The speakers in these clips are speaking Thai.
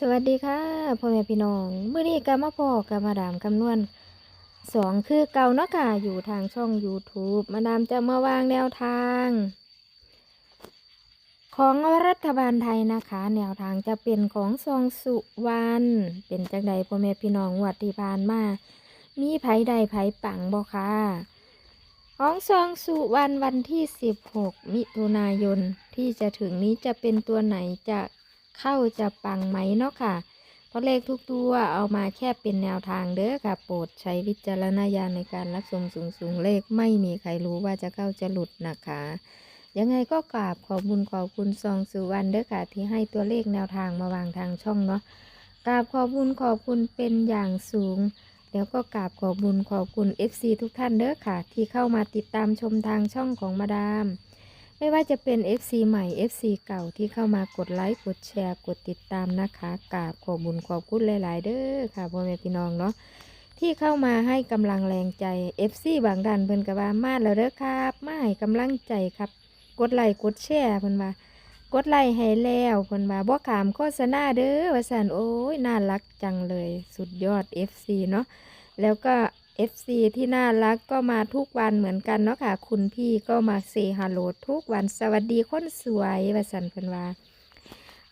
สวัสดีค่ะพ่อแม่พี่น้องมื้อนี้ก็มาพอกับมาดามคำนวณสองคือเก่าเนาะค่ะอยู่ทางช่อง YouTube มาดามจะมาวางแนวทาง ของรัฐบาลไทยนะคะ แนวทางจะเป็นของซองสุวรรณเป็นจังใดพ่อแม่พี่น้องงวัดที่ผ่านมา มีไผใดไผปังบ่ค่ะของซองสุวรรณวันที่ 16 มิถุนายนที่จะถึงนี้จะเป็นตัวไหนจะ เข้าจะปังไหมเนาะค่ะ เพราะเลขทุกตัวเอามาแค่เป็นแนวทางเด้อค่ะ โปรดใช้วิจารณญาณในการรับชมสูงสูงๆเลขไม่มีใครรู้ว่าจะเข้าจะหลุดนะคะ ยังไงก็กราบขอบคุณขอบคุณซองสุวรรณเด้อค่ะ ที่ให้ตัวเลขแนวทางมาวางทางช่องเนาะกราบขอบคุณขอบคุณเป็นอย่างสูงแล้วก็กราบขอบคุญขอบคุณ FC ทุกท่านเด้อค่ะ ที่เข้ามาติดตามชมทางช่องของมาดาม ไม่ว่าจะเป็น FC ใหม่ FC เก่าที่เข้ามากดไลค์กดแชร์กดติดตามนะคะกราบขอบุญขอบคุณหลาย ๆ เด้อค่ะพ่อแม่พี่น้องเนาะที่เข้ามาให้กำลังแรงใจ FC บางดันเพิ่นก็ว่ามาแล้วเด้อครับมาให้กำลังใจครับ กดไลค์กดแชร์เพิ่นว่ากดไลค์ให้แล้วเพิ่นว่าบ่ขามโฆษณาเด้อว่าซั่นโอ้ยน่ารักจังเลย สุดยอด FC เนาะแล้วก็ FC ที่น่ารักก็มาทุกวันเหมือนกันเนาะค่ะ คุณพี่ก็มาเซฮัลโหลทุกวันสวัสดีคนสวยว่าสันเพิ่นว่า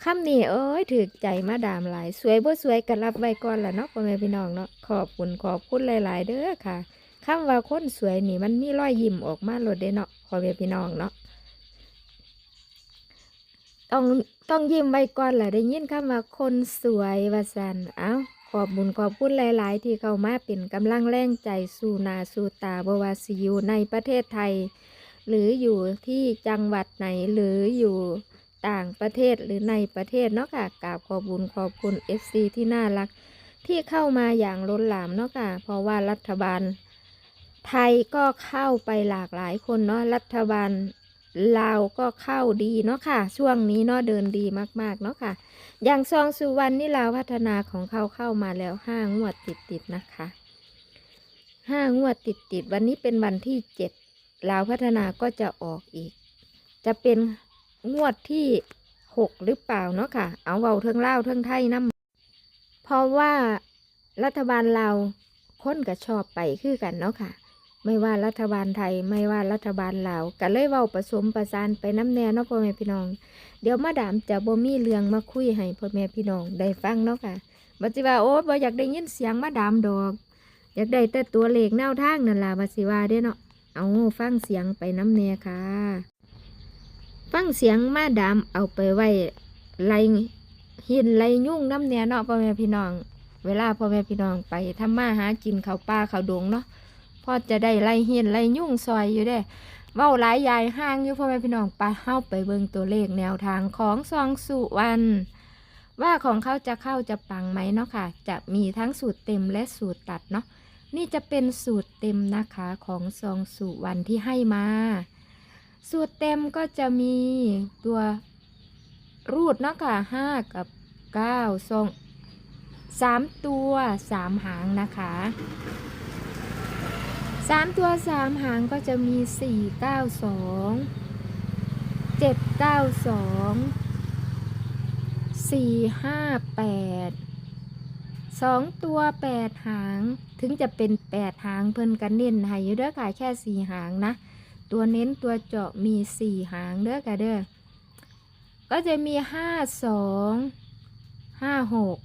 คำนี้เอ้ยถือใจมาดามหลาย สวยบ่สวยก็รับไว้ก่อนละเนาะพ่อแม่พี่น้องเนาะขอบคุณขอบคุณหลาย ๆ เด้อค่ะคำว่าคนสวยนี่มันมีรอยยิ้มออกมาโลดเด้เนาะพ่อแม่พี่น้องเนาะต้องต้องยิ้มไว้ก่อนแหละได้ยินคำว่าคนสวยว่าสันเอ้า ขอบบุญขอบคุณหลาย ๆ ที่เข้ามาเป็นกำลังแรงใจสู่นาสู่ตาบวาสิยูในประเทศไทย หรืออยู่ที่จังหวัดไหนหรืออยู่ต่างประเทศหรือในประเทศเนาะค่ะกราบขอบบุญขอบคุณ FC ที่น่ารัก ที่เข้ามาอย่างล้นหลามเนาะค่ะเพราะว่ารัฐบาล ไทยก็เข้าไปหลากหลายคนเนาะรัฐบาล ลาวก็เข้าดีเนาะค่ะ ช่วงนี้เนาะเดินดีมากๆเนาะค่ะ อย่างซองสุวรรณนี่ลาวพัฒนาของเขาเข้ามาแล้วห้างวดติดติดๆนะคะห้างวดติดติดๆวันนี้เป็นวันที่เจ็ดลาวพัฒนาก็จะออกอีก จะเป็นงวดที่หกหรือเปล่าเนาะค่ะ เอาเบาเทิงเล่าวเทิงไทยน้ำเพราะว่ารัฐบาลเราวคนก็ชอบไปคือกันเนาะค่ะ ไม่ว่ารัฐบาลไทยไม่ว่ารัฐบาลลาวก็เลยเว้าผสมประสานไปน้ำแน่เนาะพ่อแม่พี่น้อง เดี๋ยวมาดามจะบ่มีเรื่องมาคุยให้พ่อแม่พี่น้องได้ฟังเนาะค่ะบ่สิว่าโอ้บ่อยากได้ยินเสียงมาดามดอก อยากได้แต่ตัวเลขแนวทางนั่นล่ะบ่สิว่าเด้เนาะเอาฟังเสียงไปน้ำแน่ค่ะ ฟังเสียงมาดามเอาไปไว้ไล่หินไล่ยุ่งน้ำแน่เนาะพ่อแม่พี่น้อง เวลาพ่อแม่พี่น้องไปทำมาหากินเขาป่าเขาดงเนาะ พอจะได้ไล่หินไล่ยุ่งซอยอยู่เด้เว้าหลายยายห้างอยู่พ่อแม่พี่น้องไปเข้าไปเบิ่งตัวเลขแนวทางของซองสุวรรณว่าของเขาจะเข้าจะปังไหมเนาะค่ะ จะมีทั้งสูตรเต็มและสูตรตัดเนาะนี่จะเป็นสูตรเต็มนะคะของซองสุวรรณที่ให้มา สูตรเต็มก็จะมีตัวรูดเนาะค่ะห้ากับเก้าซองสามตัวสามหางนะคะ สามตัวสามหางก็จะมีสี่เก้าสองเจ็ดเก้าสองสี่ห้าแปดสองตัวแปดหาง ถึงจะเป็นแปดหางเพิ่นกันเน้นให้ยเด้อค่ะแค่สี่หางนะ ตัวเน้นตัวเจาะมีสี่หางเด้อค่ะเด้อก็จะมีห้าสองห้าหก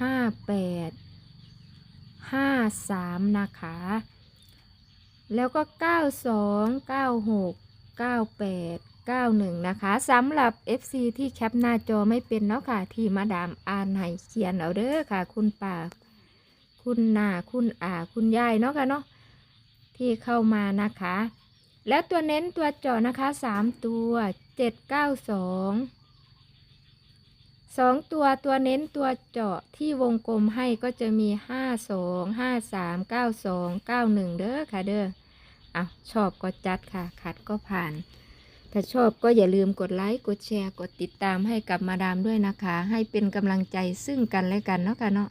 ห้าแปดห้าสามนะคะ แล้วก็ 92 96 98 91 นะคะสำหรับ FC ที่แคปหน้าจอไม่เป็นเนาะค่ะ ที่มาดามอ่านให้เขียนเอาเด้อค่ะ คุณป่า คุณนาคุณอาคุณยายเนาะค่ะเนาะที่เข้ามานะคะ แล้วตัวเน้นตัวเจาะนะคะ 3 ตัว 792สองตัวตัวเน้นตัวเจาะที่วงกลมให้ก็จะมีห้าสองห้าสามเก้าสองเก้าหนึ่งเด้อค่ะเด้อ อะชอบก็จัดค่ะ ขัดก็ผ่าน ถ้าชอบก็อย่าลืมกดไลค์กดแชร์กดติดตามให้กับมาดามด้วยนะคะ ให้เป็นกำลังใจซึ่งกันและกันเนาะค่ะเนาะ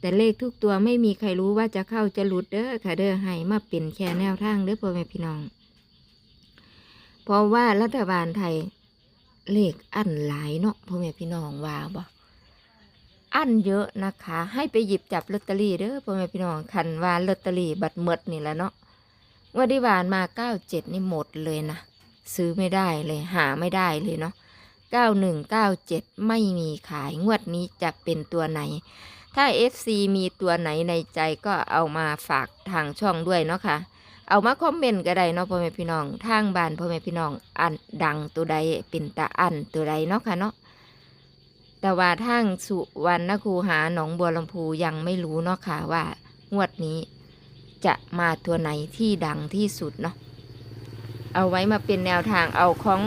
แต่เลขทุกตัวไม่มีใครรู้ว่าจะเข้าจะหลุดเด้อค่ะเด้อให้มาเป็นแค่แนวทางเด้อพ่อแม่พี่น้อง เพราะว่ารัฐบาลไทยเลขอันหลายเนาะพ่อแม่พี่น้องว่าบ่อันเยอะนะคะ ให้ไปหยิบจับลอตเตอรี่เด้อพ่อแม่พี่น้องคันว่าลอตเตอรี่บัตรหมดนี่แหละเนาะ งวันที่ผ่านมาเก้าเจ็ดนี่หมดเลยนะ ซื้อไม่ได้เลยหาไม่ได้เลยเนาะเก้าหนึ่งเก้าเจ็ดไม่มีขายงวดนี้จะเป็นตัวไหน ถ้า FC มีตัวไหนในใจก็เอามาฝากทางช่องด้วยเนาะค่ะเอามาคอมเมนต์ก็ได้เนาะพ่อแม่พี่น้องทางบ้านพ่อแม่พี่น้องอันดังตัวใดเป็นตาอันตัวใดเนาะค่ะเนาะแต่ว่าทางสุวรรณคูหาหนองบัวลำพูยังไม่รู้เนาะค่ะว่างวดนี้ จะมาตัวไหนที่ดังที่สุดเนาะเอาไว้มาเป็นแนวทางเอาของ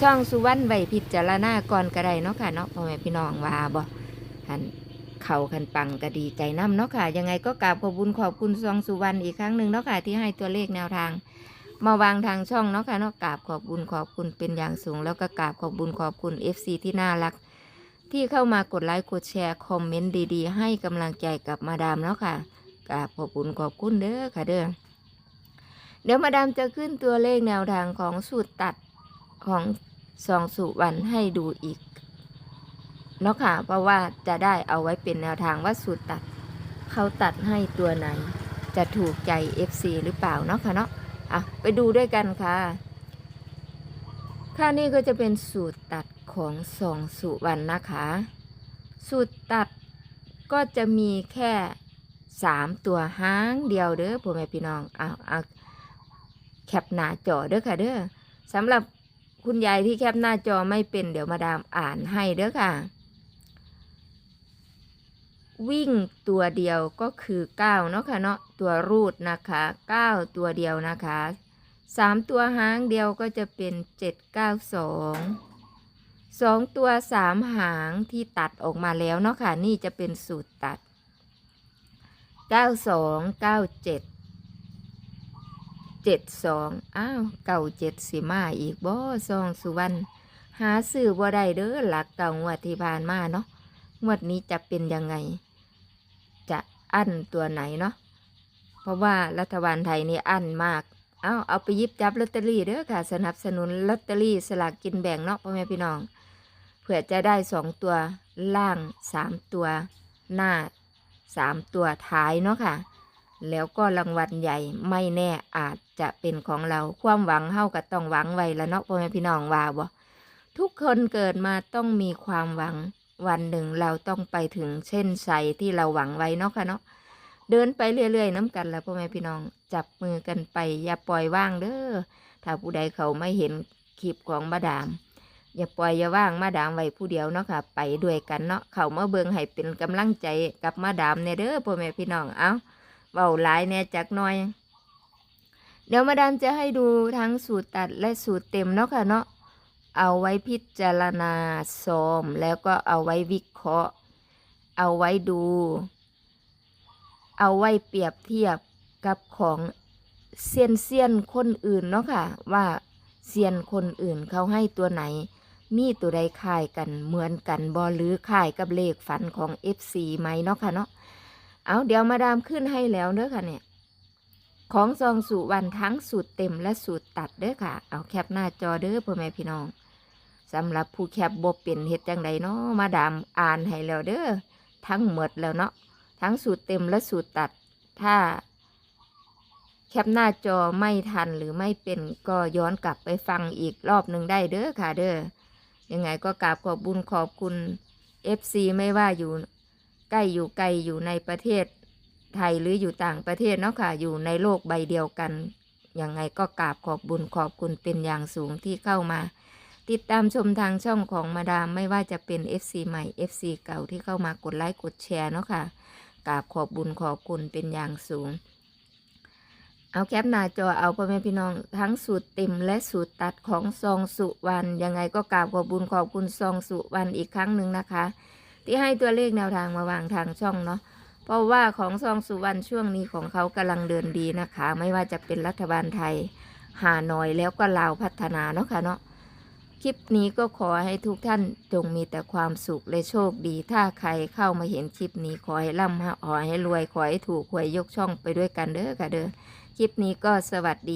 ช่องสุวรรณไว้พิจารณาก่อนก็ได้เนาะค่ะเนาะพ่อแม่พี่น้องว่าบ่หันเขาคันปังก็ดีใจน้ำเนาะค่ะ ยังไงก็กราบขอบคุญขอบคุณซองสุวรรณอีกครั้งหนึ่งเนาะค่ะที่ให้ตัวเลขแนวทาง มาวางทางช่องเนาะค่ะเนาะกราบขอบคุญขอบคุณเป็นอย่างสูง แล้วก็กราบขอบคุญขอบคุณ FC ที่น่ารัก ที่เข้ามากดไลค์กดแชร์คอมเมนต์ดีๆ ให้กำลังใจกับมาดามเนาะค่ะ กราบขอบคุญขอบคุณเด้อค่ะเด้อเดี๋ยวมาดามจะขึ้นตัวเลขแนวทางของสูตรตัดของซองสุวรรณให้ดูอีกเนาะค่ะเพราะว่าจะได้เอาไว้เป็นแนวทางว่าสูตรตัดเขาตัดให้ตัวไหน จะถูกใจ FC หรือเปล่าเนาะค่ะเนาะอะไปดูด้วยกันค่ะ ค่ะนี่ก็จะเป็นสูตรตัดของสองสุวรรณนะคะ สูตรตัดก็จะมีแค่ สามตัวห้างเดียวเด้อพ่อแม่พี่น้องเอาเอาแคปหน้าจอเด้อค่ะเด้อสำหรับคุณยายที่แคปหน้าจอไม่เป็นเดี๋ยวมาดามอ่านให้เด้อค่ะ วิ่งตัวเดียวก็คือ9เนาะค่ะเนาะตัวรูดนะคะ9ตัวเดียวนะคะ3ตัวหางเดียวก็จะเป็น7 9 2 2ตัว3หางที่ตัดออกมาแล้วเนาะค่ะนี่จะเป็นสูตรตัด 92 97 72อ้าวเก่าเจ็ดสิมาอีกบ่ซองสุวรรณหาซื้อบ่ได้เด้อหลักเก่างวดที่ผ่านมาเนาะงวดนี้จะเป็นยังไง จะอั้นตัวไหนเนาะเพราะว่ารัฐบาลไทยนี่อั้นมากเอาเอาไปยิบจับลอตเตอรี่เด้อค่ะ สนับสนุนลอตเตอรี่สลากกินแบ่งเนาะพ่อแม่พี่น้อง เผื่อจะได้สองตัวล่างสามตัว หน้า สามตัวท้ายเนาะค่ะ แล้วก็รางวัลใหญ่ไม่แน่อาจจะเป็นของเราความหวังเฮาก็ต้องหวังไว้ละเนาะพ่อแม่พี่น้องว่าบ่ทุกคนเกิดมาต้องมีความหวังวันหนึ่งเราต้องไปถึงเส้นชัยที่เราหวังไว้เนาะค่ะเนาะเดินไปเรื่อยๆน้ำกันแล้วพ่อแม่พี่น้องจับมือกันไปอย่าปล่อยว่างเด้อถ้าผู้ใดเขาไม่เห็นคลิปของมาดาม อย่าปล่อยอย่าว่างมาดามไว้ผู้เดียวเนาะค่ะ ไปด้วยกันเนาะเขามาเบิงให้เป็นกำลังใจกับมาดามเนี่ยเด้อพ่อแม่พี่น้องเอาเบาหลายแหน่จักหน่อย เดี๋ยวมาดามจะให้ดูทั้งสูตรตัดและสูตรเต็มเนาะค่ะเนาะเอาไว้พิจารณาซ้อมแล้วก็เอาไว้วิเคราะห์ เอาไว้ดู เอาไว้เปรียบเทียบกับของเซียนเซียนคนอื่นเนาะค่ะ ว่าเซียนคนอื่นเขาให้ตัวไหน มีตัวใดคล้ายกันเหมือนกันบอหรือคล้ายกับเลขฝันของ FC ไหมเนาะค่ะเนาะเอาเดี๋ยวมาดามขึ้นให้แล้วเด้อค่ะเนี่ยของซองสูวันทั้งสูตรเต็มและสูตรตัดเด้อค่ะ เอาแคปหน้าจอเด้อพ่อแม่พี่น้องสำหรับผู้แคปบบเป็นเฮ็ดจังใดเนาะมาดามอ่านให้แล้วเด้อทั้งหมดแล้วเนาะทั้งสูตรเต็มและสูตรตัด ถ้าแคปหน้าจอไม่ทันหรือไม่เป็นก็ย้อนกลับไปฟังอีกรอบหนึ่งได้เด้อค่ะเด้อ ยังไงก็กราบขอบบุญขอบคุณ FC ไม่ว่าอยู่ใกล้อยู่ไกลอยู่ในประเทศไทยหรืออยู่ต่างประเทศเนาะค่ะ อยู่ในโลกใบเดียวกัน ยังไงก็กราบขอบบุญขอบคุณเป็นอย่างสูงที่เข้ามา ติดตามชมทางช่องของมาดามไม่ว่าจะเป็น FC ใหม่ FC เก่าที่เข้ามากดไลค์กดแชร์เนาะค่ะกราบขอบบุญขอบคุณเป็นอย่างสูง เอาแคปหน้าจอเอาพ่อแม่พี่น้องทั้งสูตรเต็มและสูตรตัดของซองสุวรรณยังไงก็กราบขอบบุญขอบคุณซองสุวรรณอีกครั้งหนึ่งนะคะ ที่ให้ตัวเลขแนวทางมาวางทางช่องเนาะเพราะว่าของซองสุวรรณช่วงนี้ของเขากำลังเดินดีนะคะ ไม่ว่าจะเป็นรัฐบาลไทยหาหน่อยแล้วก็ลาวพัฒนาเนาะค่ะเนาะคลิปนี้ก็ขอให้ทุกท่านจงมีแต่ความสุขและโชคดี ถ้าใครเข้ามาเห็นคลิปนี้ขอให้ร่ำขอให้รวยขอให้ถูกหวยยกช่องไปด้วยกันเด้อค่ะเด้อ คลิปนี้ก็สวัสดี